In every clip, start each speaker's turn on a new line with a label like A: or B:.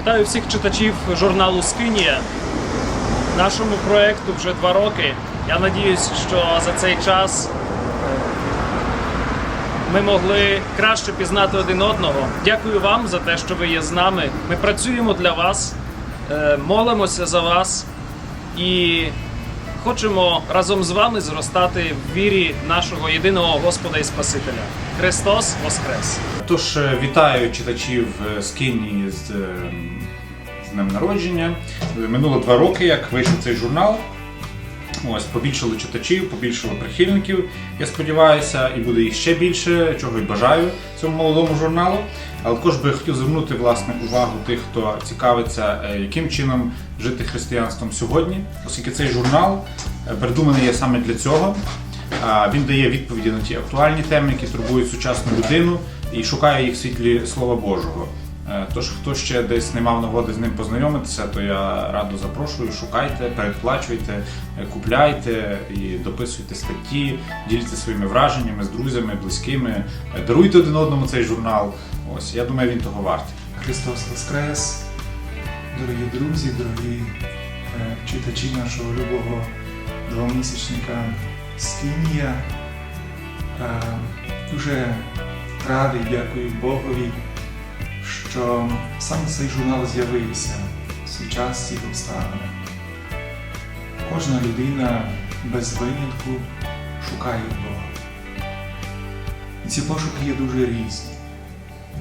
A: Вітаю всіх читачів журналу Скинія. Нашому проекту вже два роки. Я надіюсь, що за цей час е, ми могли краще пізнати один одного. Дякую вам за те, що ви є з нами. Ми працюємо для вас, е, молимося за вас і хочемо разом з вами зростати в вірі нашого єдиного Господа і Спасителя. Христос Воскрес!
B: Тож е, вітаю читачів е, з Кенії з, е, з днем народження. Минуло два роки, як вийшов цей журнал. Ось побільшало читачів, побільшало прихильників, я сподіваюся, і буде їх ще більше, чого й бажаю цьому молодому журналу. Але також би хотів звернути власне увагу тих, хто цікавиться, е, яким чином жити християнством сьогодні, оскільки цей журнал е, придуманий є саме для цього. Він дає відповіді на ті актуальні теми, які турбують сучасну людину, і шукає їх в світлі Слова Божого. Е, Тож, хто ще десь не мав нагоди з ним познайомитися, то я радо запрошую, шукайте, передплачуйте, е, купляйте і дописуйте статті, діліться своїми враженнями з друзями, близькими, е, даруйте один одному цей журнал. Ось я думаю, він того вартий.
C: Христос Воскрес! Дорогі друзі, дорогі читачі нашого любого двомісячника Скінія. Дуже радий, дякую Богові, що саме цей журнал з'явився в сучасні обставини. Кожна людина без винятку шукає Бога. І ці пошуки є дуже різні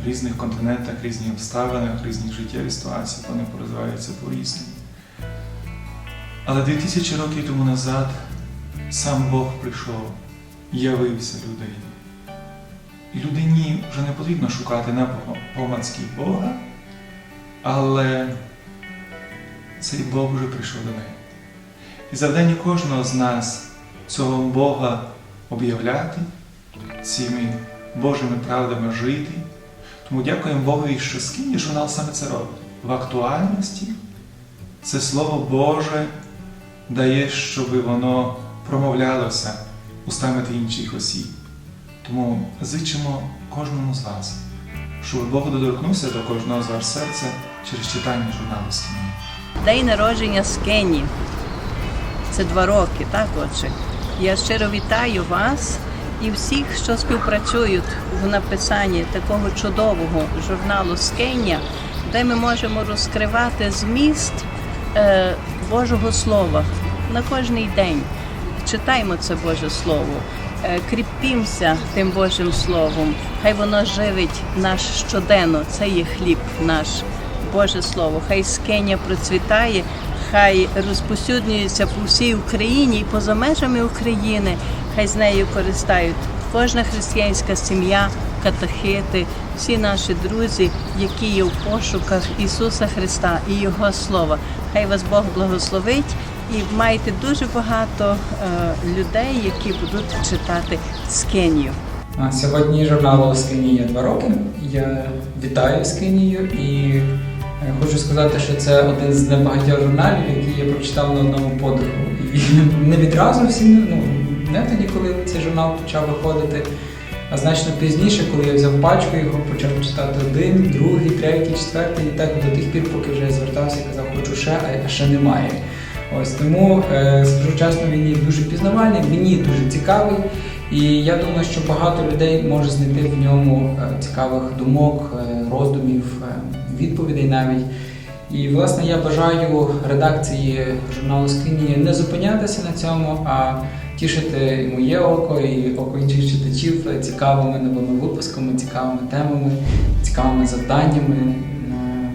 C: в різних континентах, різних обставинах, різних життєвих ситуаціях вони розвиваються по-різному. Але 2000 років тому назад сам Бог прийшов, явився людині. Людині вже не потрібно шукати на помацьки Бога, але цей Бог вже прийшов до неї. І завдання кожного з нас цього Бога об'являти, цими Божими правдами жити. Тому дякуємо Богові, що скільки журнал саме це робить. В актуальності це Слово Боже дає, щоб воно промовлялося устами інших осіб. Тому зичимо кожному з вас, щоб Бог доторкнувся до кожного з вас серця через читання журналу «Скині».
D: День народження з Кені. Це два роки, так, отже. Я щиро вітаю вас і всіх, що співпрацюють в написанні такого чудового журналу Скенія, де ми можемо розкривати зміст е, Божого Слова на кожний день. Читаймо це Боже Слово, кріпімося тим Божим Словом. Хай воно живить наш щоденно. Це є хліб наш. Боже Слово, хай скеня процвітає, хай розпосюднюється по всій Україні і поза межами України, хай з нею користають кожна християнська сім'я, катахити, всі наші друзі, які є в пошуках Ісуса Христа і Його Слова. Хай вас Бог благословить і майте дуже багато е, людей, які будуть читати Скенію.
E: Сьогодні журналу Скинія два роки. Я вітаю Скинію і е, хочу сказати, що це один з небагатьох журналів, які я прочитав на одному подиху. І не відразу всі, ну не тоді, коли цей журнал почав виходити, а значно пізніше, коли я взяв пачку його, почав читати один, другий, третій, четвертий, і так до тих пір, поки вже я звертався і казав, хочу ще, а ще немає. Ось тому е, скажу чесно, він є дуже пізнавальний, мені дуже цікавий. І я думаю, що багато людей може знайти в ньому е, цікавих думок, е, роздумів, е, відповідей навіть. І власне я бажаю редакції журналу Скині не зупинятися на цьому, а тішити і моє око, і око інших читачів цікавими новими випусками, цікавими темами, цікавими завданнями, е,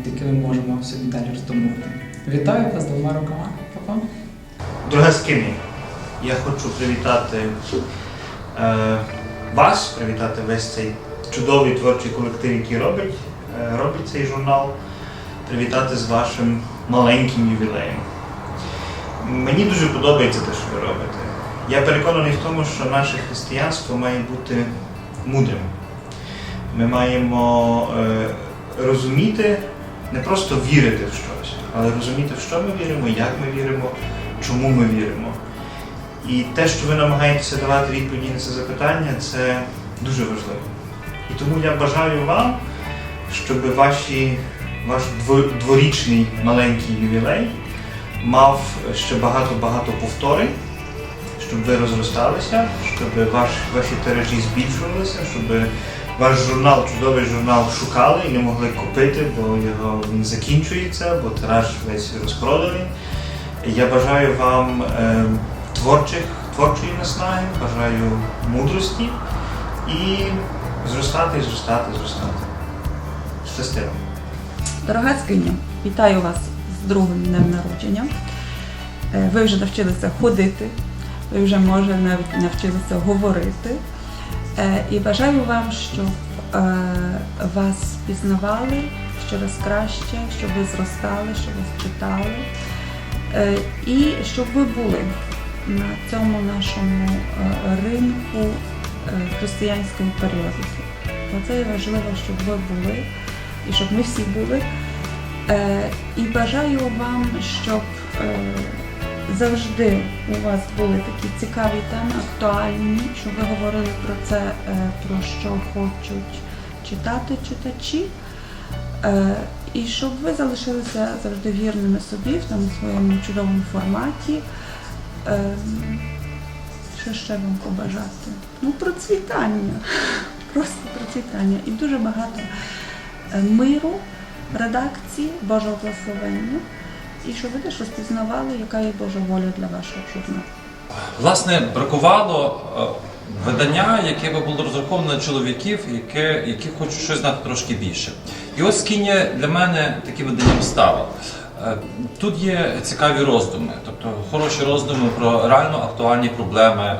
E: які ми можемо собі далі роздумувати. Вітаю вас двома роками. Па-па.
F: Дорога Скині, я хочу привітати е, вас, привітати весь цей чудовий творчий колектив, який робить, е, робить цей журнал, привітати з вашим маленьким ювілеєм. Мені дуже подобається те, що ви робите. Я переконаний в тому, що наше християнство має бути мудрим. Ми маємо е, розуміти, не просто вірити в щось, але розуміти, в що ми віримо, як ми віримо, чому ми віримо. І те, що ви намагаєтеся давати відповіді на це запитання, це дуже важливо. І тому я бажаю вам, щоб ваші ваш дворічний маленький ювілей мав ще багато-багато повторень, щоб ви розросталися, щоб ваш, ваші тиражі збільшувалися, щоб ваш журнал, чудовий журнал шукали і не могли купити, бо його він закінчується, бо тираж весь розпроданий. Я бажаю вам е, творчих, творчої наснаги, бажаю мудрості і зростати, зростати, зростати. Щастиво.
G: Дорога вітаю вас з другим днем народження. Е, Ви вже навчилися ходити, ви вже може навіть навчилися говорити. Е, І бажаю вам, щоб е, вас пізнавали ще раз краще, щоб ви зростали, щоб вас читали. Е, І щоб ви були на цьому нашому ринку е, християнського періодику. Оце є важливо, щоб ви були і щоб ми всі були. І бажаю вам, щоб завжди у вас були такі цікаві теми, актуальні, щоб ви говорили про це, е, про що хочуть читати читачі. Е, і щоб ви залишилися завжди вірними собі в тому своєму чудовому форматі. Е, що ще вам побажати? Ну, процвітання. Просто процвітання. І дуже багато миру, редакції, Божого благословення. І щоб ви теж розпізнавали, яка є Божа воля для вашого журналу.
H: Власне, бракувало е, видання, яке би було розраховане на чоловіків, яке, які хочуть щось знати трошки більше. І ось Скінія для мене таким виданням стало. Е, Тут є цікаві роздуми, тобто хороші роздуми про реально актуальні проблеми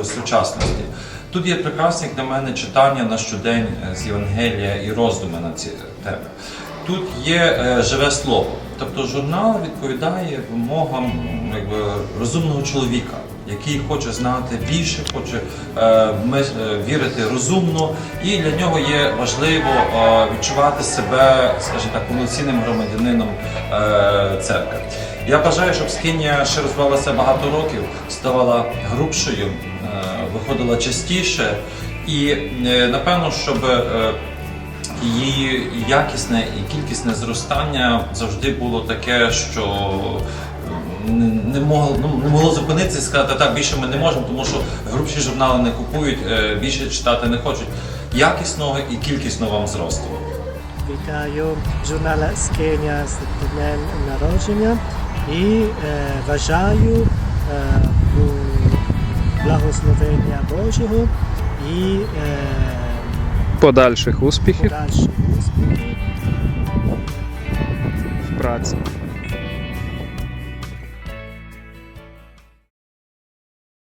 H: е, сучасності. Тут є прекрасні для мене читання на щодень з Євангелія і роздуми на ці теми. Тут є е, живе слово. Тобто журнал відповідає вимогам якби, розумного чоловіка, який хоче знати більше, хоче е, ми- е, вірити розумно, і для нього є важливо відчувати себе, скажімо так, повноцінним громадянином церкви. Я бажаю, щоб Скинія ще розвивалася багато років, ставала грубшою, виходила частіше, і напевно, щоб її якісне і кількісне зростання завжди було таке, що не, могло ну, не могло зупинитися і сказати, так більше ми не можемо, тому що грубші журнали не купують, е, більше читати не хочуть. Якісного і кількісного вам зросту.
I: Вітаю журнала Скеня з днем народження і е, бажаю е, благословення Божого і е,
J: Подальших успіхів
I: подальших успіхів.
J: в праці.